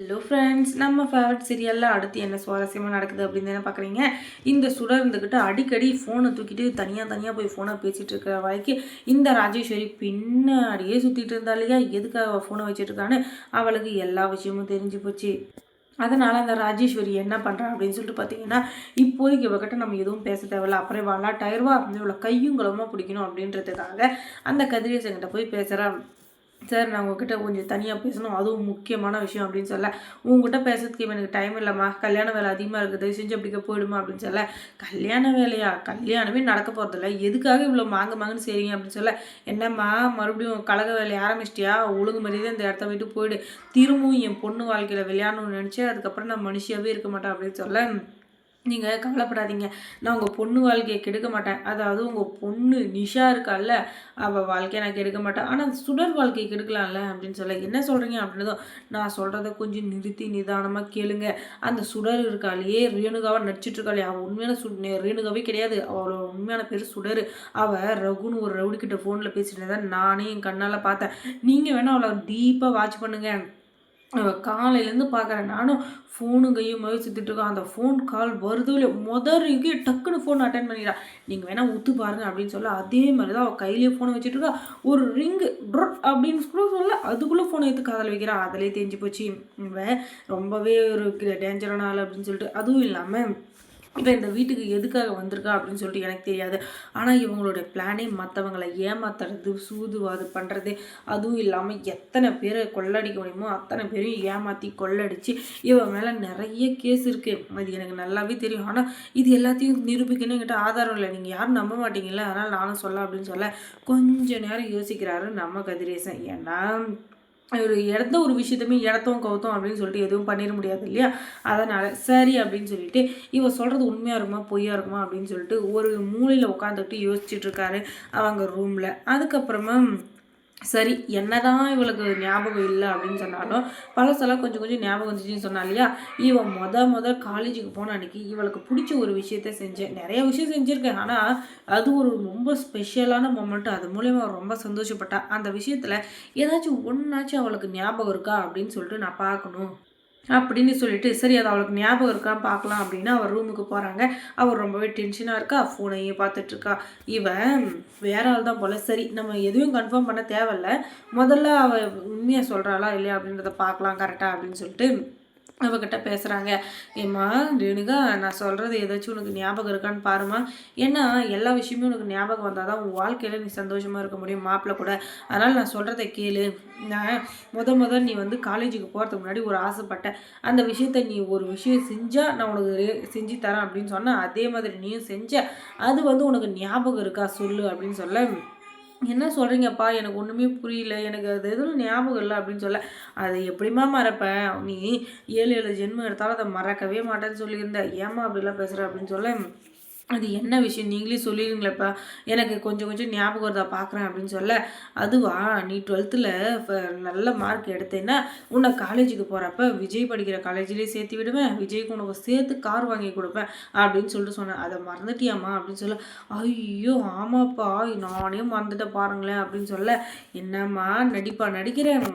Hello friends நம்ம favourite சீரியலில் அடுத்து என்ன சுவாரஸ்யமாக நடக்குது அப்படின்னு தானே பார்க்குறீங்க இந்த சுடர் இருந்துக்கிட்டு அடிக்கடி ஃபோனை தூக்கிட்டு தனியாக தனியாக போய் ஃபோனை பேசிகிட்டு இருக்கிற வரைக்கும் இந்த ராஜேஸ்வரி பின்னாடியே சுற்றிட்டு இருந்தா இல்லையா? எதுக்காக அவள் ஃபோனை வச்சுட்டுருக்கான்னு அவளுக்கு எல்லா விஷயமும் தெரிஞ்சு போச்சு. அதனால் அந்த ராஜேஸ்வரி என்ன பண்ணுறா அப்படின்னு சொல்லிட்டு பார்த்தீங்கன்னா இப்போதைக்கு இவகிட்ட நம்ம எதுவும் பேச தேவையில்ல. அப்புறம் விளாட்டாயிருவா இவ்வளோ கையும் குளமாக பிடிக்கணும் அப்படின்றதுக்காக அந்த கதிரேசங்கிட்ட போய் பேசுகிறான் சார் நான் உங்ககிட்ட கொஞ்சம் தனியாக பேசணும். அதுவும் முக்கியமான விஷயம் அப்படின்னு சொல்ல உங்ககிட்ட பேசுறதுக்கு எனக்கு டைம் இல்லைம்மா. கல்யாண வேலை அதிகமாக இருக்குது செஞ்சு அப்படிக்க போயிடுமா அப்படின்னு சொல்ல கல்யாண வேலையா? கல்யாணமே நடக்க போகிறதில்ல எதுக்காக இவ்வளோ மாங்க மாங்கன்னு செய்றீங்க அப்படின்னு சொல்ல என்னம்மா மறுபடியும் கழக வேலையை ஆரம்பிச்சிட்டியா? ஒழுங்கு மாதிரியே இந்த இடத்த விட்டு போயிடு. திரும்பவும் என் பொண்ணு வாழ்க்கையில் விளையாடணும்னு நினச்சேன் அதுக்கப்புறம் நான் மனுஷியாகவே இருக்க மாட்டேன் அப்படின்னு சொல்ல நீங்கள் கவலைப்படாதீங்க. நான் உங்கள் பொண்ணு வாழ்க்கையை கெடுக்க மாட்டேன். அதாவது உங்கள் பொண்ணு நிஷா இருக்கால அவள் வாழ்க்கையை நான் கெடுக்க மாட்டேன். ஆனால் அந்த சுடர் வாழ்க்கையை கெடுக்கலாம்ல அப்படின்னு சொல்ல என்ன சொல்கிறீங்க அப்படின்னதும் நான் சொல்கிறத கொஞ்சம் நிறுத்தி நிதானமாக கேளுங்க. அந்த சுடர் இருக்காளையே ரேணுகாவை நடிச்சிட்டு இருக்காளே. அவள் உண்மையான சு ரேணுகாவே கிடையாது. அவளோட உண்மையான பேர் சுடர். அவள் ரகுன்னு ஒரு ரவுடிக்கிட்ட ஃபோனில் பேசிட்டு தான் நானே என் கண்ணால் பார்த்தேன். நீங்கள் வேணால் அவளை டீப்பாக வாட்ச் பண்ணுங்கள் காலையிலேருந்து பார்க்குறேன். நானும் ஃபோனும் கையும் மாதிரி சுற்றிட்டுருக்கோம் அந்த ஃபோன் கால் வருதோ இல்லை முதல் இங்கே டக்குன்னு ஃபோன் அட்டன் பண்ணிடுறா. நீங்கள் வேணால் ஒத்து பாருங்க அப்படின்னு சொல்ல அதே மாதிரி தான் அவள் கையிலேயே ஃபோனை வச்சுட்டு ஒரு ரிங்கு ட்ரொட் அப்படின்னு கூட சொல்ல அதுக்குள்ளே ஃபோனை எடுத்து காதல் வைக்கிறா. அதிலே தெரிஞ்சு போச்சு. ரொம்பவே ஒரு டேஞ்சரான ஆள் அப்படின்னு சொல்லிட்டு அதுவும் இல்லாமல் இப்போ இந்த வீட்டுக்கு எதுக்காக வந்திருக்கா அப்படின்னு சொல்லிட்டு எனக்கு தெரியாது. ஆனால் இவங்களுடைய பிளானே மற்றவங்களை ஏமாத்துறது சூதுவாது பண்ணுறது அதுவும் இல்லாமல் எத்தனை பேரை கொள்ளடிக்க முடியுமோ அத்தனை பேரையும் ஏமாற்றி கொள்ளடிச்சு இவன் மேலே நிறைய கேஸ் இருக்குது அது எனக்கு நல்லாவே தெரியும். ஆனால் இது எல்லாத்தையும் நிரூபிக்கணும் என்கிட்ட ஆதாரம் இல்லை. நீங்கள் யாரும் நம்ப மாட்டீங்கல்ல. அதனால் நானும் சொல்ல அப்படின்னு சொல்ல கொஞ்ச நேரம் யோசிக்கிறாரு நம்ம கதிரேசன். ஏன்னா ஒரு இடத்த ஒரு விஷயத்தையுமே இடத்தோம் கவுத்தோம் அப்படின்னு சொல்லிட்டு எதுவும் பண்ணிட முடியாது இல்லையா? அதனால் சரி அப்படின்னு சொல்லிட்டு இவ சொல்கிறது உண்மையாக இருக்குமா பொய்யா இருக்குமா அப்படின்னு சொல்லிட்டு ஒரு மூலையில் உட்காந்துட்டு யோசிச்சுட்ருக்காரு அவங்க ரூமில் அதுக்கப்புறமா சரி என்னதான் இவளுக்கு ஞாபகம் இல்லை அப்படின்னு சொன்னாலும் பழசெல்லாம் கொஞ்சம் கொஞ்சம் ஞாபகம் வந்துச்சுன்னு சொன்னா இல்லையா? இவன் மொத முதல் காலேஜுக்கு போன அன்னைக்கு இவளுக்கு பிடிச்ச ஒரு விஷயத்த செஞ்சேன். நிறைய விஷயம் செஞ்சுருக்கேன். ஆனால் அது ஒரு ரொம்ப ஸ்பெஷலான மொமெண்ட் அது மூலயமா ரொம்ப சந்தோஷப்பட்டா. அந்த விஷயத்தில் ஏதாச்சும் ஒன்றாச்சும் அவளுக்கு ஞாபகம் இருக்கா அப்படின்னு சொல்லிட்டு நான் பார்க்கணும். அப்படின்னு சொல்லிட்டு சரி அது அவளுக்கு ஞாபகம் இருக்கா பார்க்கலாம் அப்படின்னு அவர் ரூமுக்கு போகிறாங்க அவர் ரொம்பவே டென்ஷனாக இருக்கா ஃபோனையே பார்த்துட்ருக்கா இவன் வேற ஆள் தான் போல. சரி நம்ம எதுவும் கன்ஃபார்ம் பண்ண தேவையில்ல. முதல்ல அவள் உண்மையாக சொல்கிறாளா இல்லையா அப்படின்றத பார்க்கலாம் கரெக்டாக அப்படின்னு சொல்லிட்டு அவகிட்ட பேசுகிறாங்க ஏம்மா ரேணுகா நான் சொல்கிறது ஏதாச்சும் உனக்கு ஞாபகம் இருக்கான்னு பாருமா ஏன்னா எல்லா விஷயமும் உனக்கு ஞாபகம் வந்தால் தான் உன் வாழ்க்கையில் நீ சந்தோஷமாக இருக்க முடியும் மாப்பிள்ளை கூட. அதனால் நான் சொல்கிறத கேளு. நான் முத முதல் நீ வந்து காலேஜுக்கு போகிறதுக்கு முன்னாடி ஒரு ஆசைப்பட்டேன் அந்த விஷயத்த நீ ஒரு விஷயம் செஞ்சால் நான் உனக்கு செஞ்சு தரேன் அப்படின்னு சொன்னால் அதே மாதிரி நீயும் செஞ்ச அது வந்து உனக்கு ஞாபகம் இருக்கா? சொல்லு அப்படின்னு சொல்ல என்ன சொல்கிறீங்கப்பா எனக்கு ஒன்றுமே புரியல. எனக்கு அது எதுவும் ஞாபகம் இல்லை அப்படின்னு சொல்ல. அதை எப்படிமா மறப்பேன் நீ ஏழு ஏழு ஜென்மம் எடுத்தாலும் அதை மறக்கவே மாட்டேன்னு சொல்லியிருந்த. ஏமா அப்படிலாம் பேசுகிற அப்படின்னு சொல்ல. அது என்ன விஷயம்? நீங்களே சொல்லிடுங்களேப்பா எனக்கு கொஞ்சம் கொஞ்சம் ஞாபகம் வருதா? பார்க்குறேன் அப்படின்னு சொல்ல அதுவா நீ டுவெல்த்தில் நல்ல மார்க் எடுத்தேன்னா உன்னை காலேஜுக்கு போகிறப்ப விஜய் படிக்கிற காலேஜ்லேயே சேர்த்து விடுவேன். விஜய்க்கு உனக்கு சேர்த்து கார் வாங்கி கொடுப்பேன் அப்படின்னு சொல்லிட்டு சொன்னேன். அதை மறந்துட்டியாம்மா அப்படின்னு சொல்ல ஐயோ ஆமாப்பா நானே மறந்துட்ட பாருங்களேன் அப்படின்னு சொல்ல என்னம்மா நடிப்பா நடிக்கிறேன்.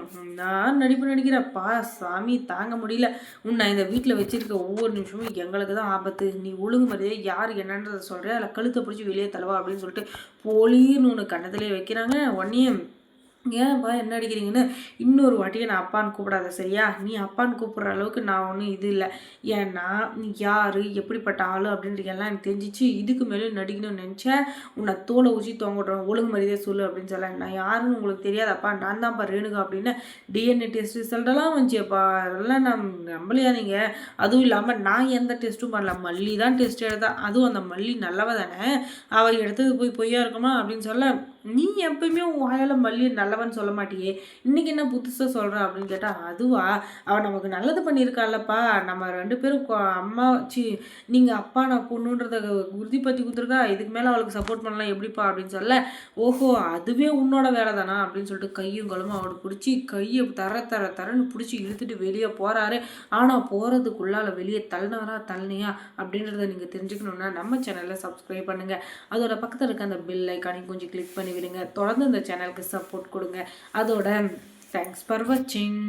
நான் நடிப்பு நடிக்கிறேன்ப்பா. சாமி தாங்க முடியல. உன்னை இந்த வீட்டில் வச்சிருக்க ஒவ்வொரு நிமிஷமும் எங்களுக்கு தான் ஆபத்து. நீ ஒழுங்கு மரியாதை யார் என்ன வேணான்றதை சொல்கிறேன் அதில் கழுத்தை பிடிச்சி வெளியே தலைவா அப்படின்னு சொல்லிட்டு போலீர்னு ஒன்று கண்ணத்துலேயே வைக்கிறாங்க. உடனே ஏன்ப்பா என்ன அடிக்கிறீங்கன்னு? இன்னொரு வாட்டியை நான் அப்பான்னு கூப்பிடாத சரியா? நீ அப்பான்னு கூப்பிட்ற அளவுக்கு நான் ஒன்றும் இது இல்லை. ஏன்னா நீ யார் எப்படிப்பட்ட ஆள் அப்படின்றதெல்லாம் எனக்கு தெரிஞ்சிச்சு. இதுக்கு மேலே நடிக்கணும்னு நினச்சேன். உன்னை தோலை ஊசி தோங்கிடுறோம் ஒழுங்கு மாதிரியே சொல்லு அப்படின்னு சொல்ல. நான் யாருன்னு உங்களுக்கு தெரியாதப்பா. நான் தான்ப்பா ரேணுகா அப்படின்னு டிஎன்ஏ டெஸ்ட் ரிசல்ட்டெல்லாம் வந்துச்சுப்பா. அதெல்லாம் நான் நம்பலையா நீங்கள் அதுவும் இல்லாமல் நான் எந்த டெஸ்ட்டும் பண்ணல. மல்லி தான் டெஸ்ட் எடுத்தா. அதுவும் அந்த மல்லி நல்லவ தானே? அவள் எடுத்தது போய் பொய்யா இருக்குமா அப்படின்னு சொல்ல. நீ எப்பயுமே உன் வாயால் மல்லி நல்லவன் சொல்ல மாட்டியே. இன்றைக்கி என்ன புதுசாக சொல்கிறா அப்படின்னு கேட்டால் அதுவா? அவள் நமக்கு நல்லது பண்ணியிருக்காளப்பா. நம்ம ரெண்டு பேரும் அம்மா சி நீங்கள் அப்பா நான் பொண்ணுன்றத உறுதிப்படுத்தி கொடுத்துருக்கா. இதுக்கு மேலே அவளுக்கு சப்போர்ட் பண்ணலாம் எப்படிப்பா அப்படின்னு சொல்ல ஓஹோ அதுவே உன்னோட வேலை தானா அப்படின்னு சொல்லிட்டு கையும் கலமும் அவனை பிடிச்சி கையை தர தர தரன்னு பிடிச்சி இழுத்துட்டு வெளியே போகிறாரு ஆனால் போகிறதுக்குள்ளால வெளியே தள்ளினாரா தள்ளினியா அப்படின்றத நீங்கள் தெரிஞ்சுக்கணுன்னா நம்ம சேனலில் சப்ஸ்கிரைப் பண்ணுங்கள் அதோட பக்கத்தில் இருக்க அந்த பில் ஐக்கானையும் கொஞ்சம் கிளிக் பண்ணி விடுங்க தொடர்ந்து இந்த சேனலுக்கு சப்போர்ட் கொடுங்க. அதோட தேங்க்ஸ் ஃபார் வாட்சிங்